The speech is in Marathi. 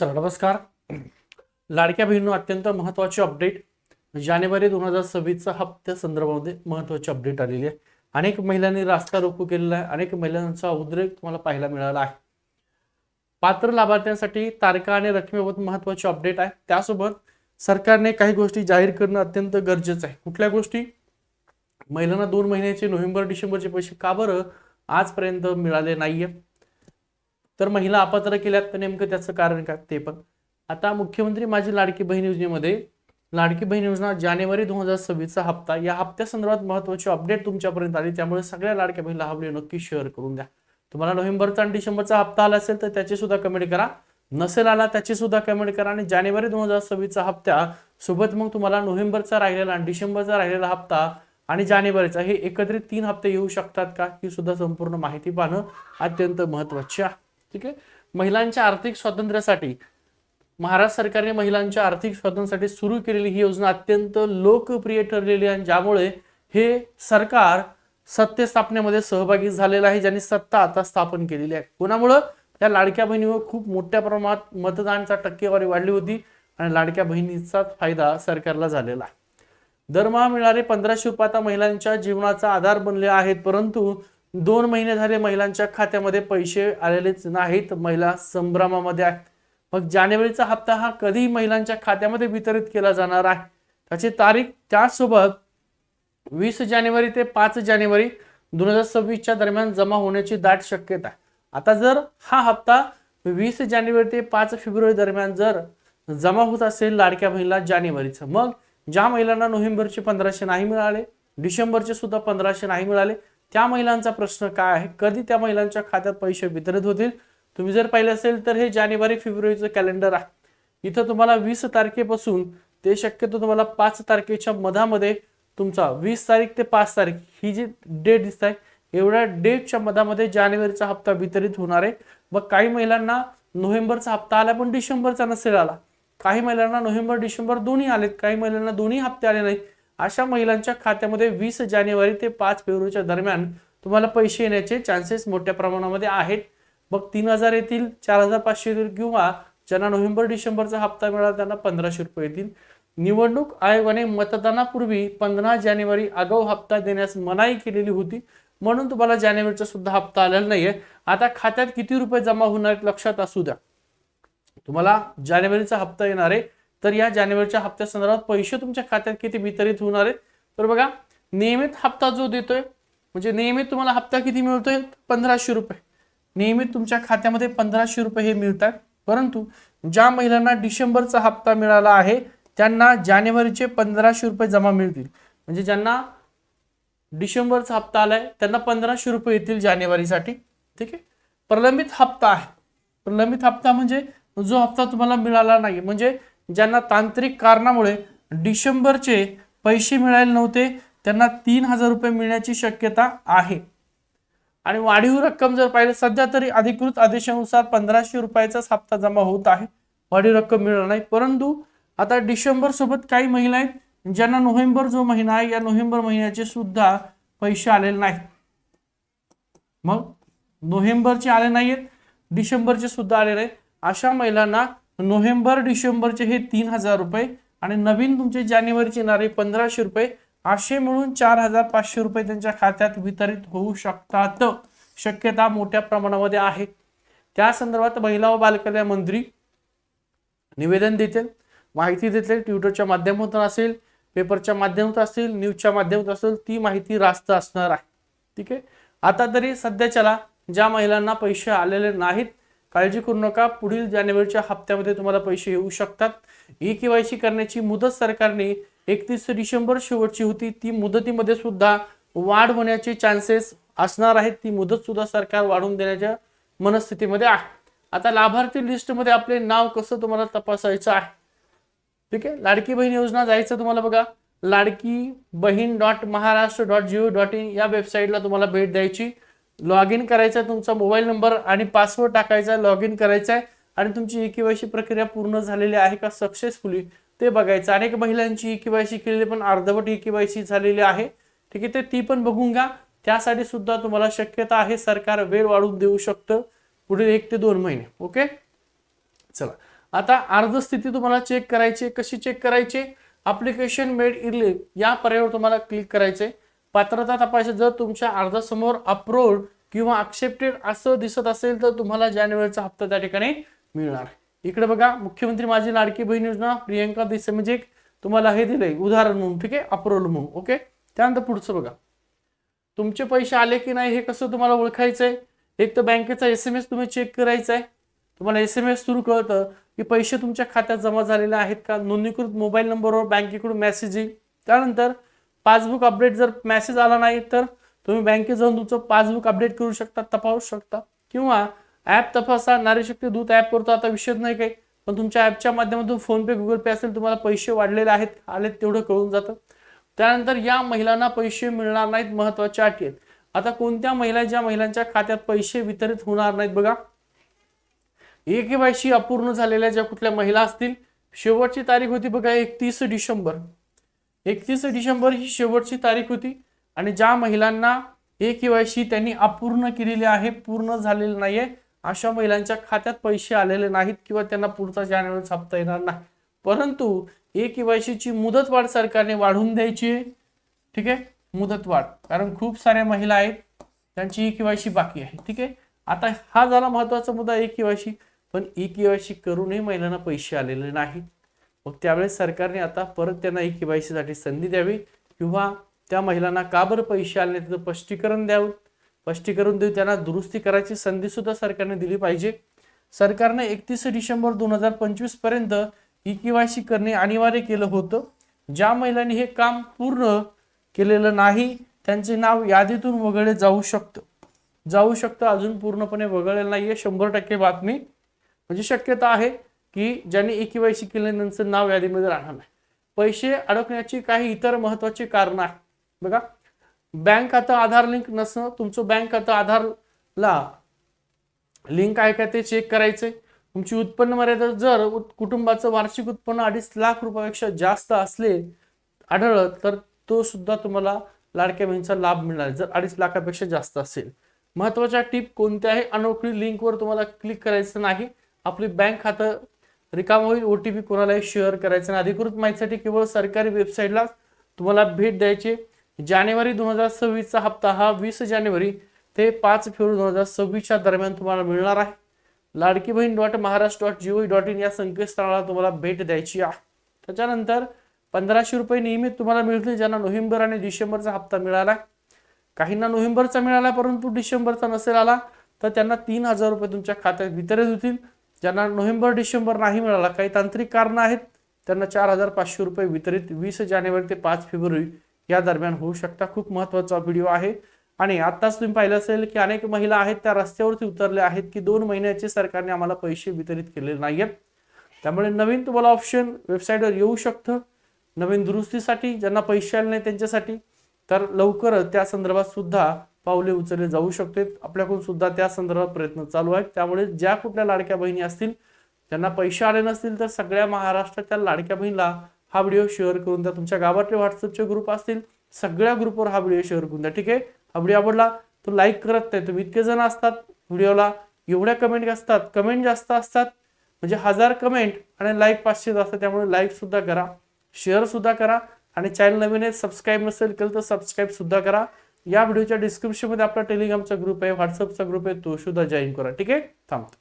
सर नमस्कार. लाडक्या बहिणीनं अत्यंत महत्त्वाची अपडेट जानेवारी दोन हजार सव्वीसचा हप्त्या संदर्भामध्ये महत्त्वाची अपडेट आलेली आहे. अनेक महिलांनी रास्ता रोको केलेला आहे. अनेक महिलांचा उद्रेक तुम्हाला पाहायला मिळाला आहे. पात्र लाभार्थ्यांसाठी तारखा आणि रकमेबाबत महत्त्वाची अपडेट आहे. त्यासोबत सरकारने काही गोष्टी जाहीर करणं अत्यंत गरजेचं आहे. कुठल्या गोष्टी? महिलांना दोन महिन्याचे नोव्हेंबर डिसेंबरचे पैसे का बरं आजपर्यंत मिळाले नाहीये? तर महिला अपात्र केल्यात तर नेमकं त्याचं कारण काय? ते पण. आता मुख्यमंत्री माझी लाडकी बहीण योजनेमध्ये लाडकी बहीण योजना जानेवारी दोन हजार सव्वीसचा हप्ता या हप्त्यासंदर्भात महत्त्वाची अपडेट तुमच्यापर्यंत आली. त्यामुळे सगळ्या लाडक्या बहिणीला हा व्हिडिओ नक्की शेअर करून द्या. तुम्हाला नोव्हेंबरचा आणि डिसेंबरचा हप्ता आला असेल तर त्याची सुद्धा कमेंट करा. नसेल आला त्याची सुद्धा कमेंट करा. आणि जानेवारी दोन हजार सव्वीसचा हप्ता सोबत मग तुम्हाला नोव्हेंबरचा राहिलेला आणि डिसेंबरचा राहिलेला हप्ता आणि जानेवारीचा हे एकत्रित तीन हप्ते येऊ शकतात का? ही सुद्धा संपूर्ण माहिती पाहणं अत्यंत महत्वाची आहे. ठीक आहे? महिलांच्या आर्थिक स्वातंत्र्यासाठी महाराष्ट्र सरकारने महिलांच्या आर्थिक स्वातंत्र्यासाठी सुरू केलेली ही योजना अत्यंत लोकप्रिय ठरलेली आहे आणि ज्यामुळे हे सरकार सत्य स्थापनेमध्ये सहभागी झालेलं आहे ज्यांनी सत्ता आता स्थापन केलेली आहे. कोणामुळं? त्या लाडक्या बहिणीवर खूप मोठ्या प्रमाणात मतदानाचा टक्केवारी वाढली होती आणि लाडक्या बहिणीचा फायदा सरकारला झालेला आहे. दरमहा मिळणारे पंधराशे रुपये आता महिलांच्या जीवनाचा आधार बनले आहेत परंतु दोन महिने झाले महिलांच्या खात्यामध्ये पैसे आलेलेच नाहीत. महिला संभ्रमामध्ये आहेत. मग जानेवारीचा हप्ता हा कधी महिलांच्या खात्यामध्ये वितरित केला जाणार आहे. त्याची तारीख त्यासोबत वीस जानेवारी ते पाच जानेवारी दोन हजार सव्वीसच्या दरम्यान जमा होण्याची दाट शक्यता आहे. आता जर हा हप्ता वीस जानेवारी ते पाच फेब्रुवारी दरम्यान जर जमा होत असेल लाडक्या महिला जानेवारीचं मग ज्या महिलांना नोव्हेंबरचे पंधराशे नाही मिळाले डिसेंबरचे सुद्धा पंधराशे नाही मिळाले त्या महिलांचा प्रश्न काय आहे? कधी त्या महिलांच्या खात्यात पैसे वितरित होतील? तुम्ही जर पाहिलं असेल तर हे जानेवारी फेब्रुवारीचं कॅलेंडर आहे. इथं तुम्हाला वीस तारखेपासून ते शक्यतो तुम्हाला पाच तारखेच्या मधामध्ये तुमचा वीस तारीख ते पाच तारीख ही जी डेट दिसत आहे एवढ्या डेटच्या मधामध्ये जानेवारीचा हप्ता वितरित होणार आहे. मग काही महिलांना नोव्हेंबरचा हप्ता आला पण डिसेंबरचा नसेल आला. काही महिलांना नोव्हेंबर डिसेंबर दोन्ही आलेत. काही महिलांना दोन्ही हप्ते आले नाहीत. अशा महिलांच्या खात्यामध्ये वीस जानेवारी ते पाच फेब्रुवारीच्या दरम्यान तुम्हाला पैसे येण्याचे चान्सेस मोठ्या प्रमाणामध्ये आहेत. मग तीन हजार येतील चार हजार पाचशे येतील किंवा ज्यांना नोव्हेंबर डिसेंबरचा हप्ता मिळाला त्यांना पंधराशे रुपये येतील. निवडणूक आयोगाने मतदानापूर्वी पंधरा जानेवारी आगाऊ हप्ता देण्यास मनाई केलेली होती. म्हणून तुम्हाला जानेवारीचा सुद्धा हप्ता आलेला नाहीये. आता खात्यात किती रुपये जमा होणार लक्षात असू द्या. तुम्हाला जानेवारीचा हप्ता येणार आहे. तर या जानेवारीच्या हप्त्या संदर्भात पैसे तुमच्या खात्यात किती वितरित होणार आहेत? तर बघा नियमित हप्ता जो देतोय म्हणजे नियमित तुम्हाला हप्ता किती मिळतोय? पंधराशे रुपये. नियमित तुमच्या खात्यामध्ये पंधराशे रुपये हे मिळतात. परंतु ज्या महिलांना डिसेंबरचा हप्ता मिळाला आहे त्यांना जानेवारीचे पंधराशे रुपये जमा मिळतील. म्हणजे ज्यांना डिसेंबरचा हप्ता आलाय त्यांना पंधराशे रुपये येतील जानेवारीसाठी. ठीक आहे? प्रलंबित हप्ता आहे. प्रलंबित हप्ता म्हणजे जो हप्ता तुम्हाला मिळाला नाही म्हणजे ज्यांना तांत्रिक कारणामुळे डिसेंबरचे पैसे मिळाले नव्हते त्यांना तीन हजार रुपये मिळण्याची शक्यता आहे. आणि वाढीव रक्कम जर पाहिलं सध्या तरी अधिकृत आदेशानुसार पंधराशे रुपयाचाच हप्ता जमा होत आहे. वाढीव रक्कम मिळणार नाही परंतु आता डिसेंबर सोबत काही महिला आहेत ज्यांना नोव्हेंबर जो महिना आहे या नोव्हेंबर महिन्याचे सुद्धा पैसे आलेले नाहीत. मग नोव्हेंबरचे आले नाहीत डिसेंबरचे सुद्धा आले नाहीत अशा महिलांना नोव्हेंबर डिसेंबरचे हे तीन हजार रुपये आणि नवीन तुमचे जानेवारीचे येणारे पंधराशे रुपये असे मिळून चार हजार पाचशे रुपये त्यांच्या खात्यात वितरित होऊ शकतात. शक्यता मोठ्या प्रमाणामध्ये आहे. त्या संदर्भात महिला व बालकल्याण मंत्री निवेदन देतील माहिती देतील ट्विटरच्या माध्यमातून असेल पेपरच्या माध्यमातून असेल न्यूजच्या माध्यमातून असेल ती माहिती रास्त असणार आहे. ठीक आहे? आता तरी सध्याच्याला ज्या महिलांना पैसे आलेले नाहीत काळजी करू नका. पुढील जानेवारीच्या हप्त्यामध्ये तुम्हाला पैसे येऊ शकतात. ई केवायसी करण्याची मुदत सरकारने एकतीस डिसेंबर शेवटची होती. ती मुदतीमध्ये सुद्धा वाढ होण्याचे चान्सेस असणार आहेत. ती मुदत सुद्धा सरकार वाढवून देण्याच्या मनस्थितीमध्ये आहे. आता लाभार्थी लिस्टमध्ये आपले नाव कसं तुम्हाला तपासायचं आहे? ठीक आहे? लाडकी बहीण योजना जायचं तुम्हाला बघा. Ladki Bahin dot Maharashtra dot gov dot in या वेबसाईटला तुम्हाला भेट द्यायची. लॉग इन करायचा तुमचा मोबाईल नंबर आणि पासवर्ड टाकायचा लॉग इन करायचा आहे आणि तुमची ई केवायसी प्रक्रिया पूर्ण झालेली आहे का सक्सेसफुली ते बघायचं. अनेक महिलांची ई केवायसी केलेली पण अर्धवट ई केवायसी झालेली आहे. ठीक आहे ते ती पण बघून घ्या. त्यासाठी सुद्धा तुम्हाला शक्यता आहे सरकार वेळ वाढवून देऊ शकतं पुढील एक ते दोन महिने. ओके चला. आता अर्ज स्थिती तुम्हाला चेक करायची आहे. कशी चेक करायची? अप्लिकेशन मेड इरले या पर्यायावर तुम्हाला क्लिक करायचंय. पात्रता तपासायचं. जर तुमच्या अर्जासमोर अप्रूव्ड किंवा अक्सेप्टेड असं दिसत असेल तर तुम्हाला जानेवारीचा हप्ता त्या ठिकाणी मिळणार. इकडे बघा मुख्यमंत्री माझी लाडकी बहीण योजना प्रियंका देसाई म्हणजे एक तुम्हाला हे दिलंय उदाहरण म्हणून ठीक आहे? अप्रूव्हल म्हणून ओके त्यानंतर पुढचं बघा. तुमचे पैसे आले की नाही हे कसं तुम्हाला ओळखायचं आहे एक तर बँकेचा एस एम एस तुम्ही चेक करायचा आहे तुम्हाला एस एम एस थ्रू कळतं की पैसे तुमच्या खात्यात जमा झालेले आहेत का? नोंदणीकृत मोबाईल नंबरवर बँकेकडून मेसेज येईल. त्यानंतर पासबुक अपडेट जर मेसेज आला नाही तर तुम्ही बँकेत जाऊन तुमचं पासबुक अपडेट करू शकता तपासू शकता. किंवा ॲप तपासा नारी शक्ती दूत ॲप करतो आता विषय नाही काही. पण तुमच्या ॲपच्या माध्यमातून फोनपे गुगल पे असेल तुम्हाला पैसे वाढलेले आहेत आलेत तेवढं कळून जातं. त्यानंतर या महिलांना पैसे मिळणार नाहीत महत्त्वाच्या अटी आहेत. आता कोणत्या महिला ज्या महिलांच्या खात्यात पैसे वितरित होणार नाहीत बघा. एक वायशी अपूर्ण झालेल्या ज्या कुठल्या महिला असतील शेवटची तारीख होती बघा एकतीस डिसेंबर. एकतीस डिसेंबर ही शेवटची तारीख होती आणि ज्या महिलांना एक केवायसी त्यांनी अपूर्ण केलेली आहे पूर्ण झालेलं नाहीये अशा महिलांच्या खात्यात पैसे आलेले नाहीत किंवा त्यांना पुढचा जानेवारी छापता येणार नाही. परंतु एक केवायसीची मुदतवाढ सरकारने वाढवून द्यायची आहे. ठीक आहे? मुदतवाढ. कारण खूप साऱ्या महिला आहेत त्यांची ई केवायसी बाकी आहे. ठीक आहे? आता हा झाला महत्त्वाचा मुद्दा ए केवायसी पण ई केवायसी करूनही महिलांना पैसे आलेले नाहीत. मग त्यावेळेस सरकारने आता परत त्यांना ई केवायसीसाठी संधी द्यावी किंवा त्या महिलांना का बरं पैसे आले त्याचं स्पष्टीकरण द्यावं. स्पष्टीकरण देऊ त्यांना दुरुस्ती करायची संधी सुद्धा सरकारने दिली पाहिजे. सरकारने एकतीस डिसेंबर दोन हजार पंचवीसपर्यंत ई केवायसी करणे अनिवार्य केलं होतं. ज्या महिलांनी हे काम पूर्ण केलेलं नाही त्यांचे नाव यादीतून वगळले जाऊ शकतं. जाऊ शकतं अजून पूर्णपणे वगळलेलं नाहीये. शंभर टक्के बातमी म्हणजे शक्यता आहे. की ज्यांनी ई सी केलं त्यांचं नाव यादीमध्ये राहणार नाही. पैसे अडकण्याची काही इतर महत्वाची कारणं आहेत बघा बँक खातं आधार लिंक नसणं तुमचं बँक खातं आधारला लिंक आहे का ते चेक करायचंय. तुमची उत्पन्न मर्यादा जर कुटुंबाचं वार्षिक उत्पन्न अडीच लाख रुपयापेक्षा जास्त असले आढळलं तर तो सुद्धा तुम्हाला लाडक्या बहिणीचा लाभ मिळणार जर अडीच लाखापेक्षा जास्त असेल. महत्त्वाच्या टीप कोणत्याही अनोखळी लिंकवर तुम्हाला क्लिक करायचं नाही. आपली बँक खातं रिकाम होईल. ओ टी पी कोणालाही शेअर करायचं नाही. अधिकृत माहितीसाठी केवळ सरकारी वेबसाईटला तुम्हाला भेट द्यायची. जानेवारी दोन हजार सव्वीसचा हप्ता हा वीस जानेवारी ते पाच फेब्रुवारी दोन हजार सव्वीसच्या दरम्यान तुम्हाला मिळणार आहे. Ladki Bahin dot Maharashtra dot gov dot in या संकेतस्थळाला तुम्हाला भेट द्यायची आहे. त्याच्यानंतर पंधराशे रुपये नियमित तुम्हाला मिळतील ज्यांना नोव्हेंबर आणि डिसेंबरचा हप्ता मिळाला काहींना नोव्हेंबरचा मिळाला परंतु डिसेंबरचा नसेल आला तर त्यांना तीन हजार रुपये तुमच्या खात्यात वितरित होतील. ज्यांना नोव्हेंबर डिसेंबर नाही मिळाला काही तांत्रिक कारणं आहेत त्यांना चार हजार पाचशे रुपये वितरित वीस जानेवारी ते पाच फेब्रुवारी या दरम्यान होऊ शकता. खूप महत्त्वाचा व्हिडिओ आहे. आणि आत्ताच तुम्ही पाहिलं असेल की अनेक महिला आहेत त्या रस्त्यावरती उतरल्या आहेत की दोन महिन्याचे सरकारने आम्हाला पैसे वितरित केलेले नाहीयेत. त्यामुळे नवीन तुम्हाला ऑप्शन वेबसाईटवर येऊ शकतं. नवीन दुरुस्तीसाठी ज्यांना पैसे आले नाही त्यांच्यासाठी तर लवकरच त्या संदर्भात सुद्धा पावले उचलले जाऊ शकते. आपल्याकडून सुद्धा त्या संदर्भात प्रयत्न चालू आहेत. त्यामुळे ज्या कुठल्या लाडक्या बहिणी असतील त्यांना पैसे आले नसतील तर सगळ्या महाराष्ट्राच्या लाडक्या बहिणीला हा व्हिडिओ शेअर करून द्या. तुमच्या गावातले व्हॉट्सअपचे ग्रुप असतील सगळ्या ग्रुपवर हा व्हिडिओ शेअर करून द्या. ठीक आहे? हा व्हिडिओ आवडला तो लाईक करत नाही. तुम्ही इतके जण असतात व्हिडिओला एवढ्या कमेंट असतात. कमेंट जास्त असतात म्हणजे हजार कमेंट आणि लाईक पाचशे असतात. त्यामुळे लाईक सुद्धा करा शेअर सुद्धा करा आणि चॅनल नवीन आहे सबस्क्राईब नसेल केलं तर सबस्क्राईब सुद्धा करा. या व्हिडिओच्या डिस्क्रिप्शनमध्ये आपला टेलिग्रामचा ग्रुप आहे व्हॉट्सअपचा ग्रुप आहे तो सुद्धा जॉईन करा. ठीक आहे? थांबतो.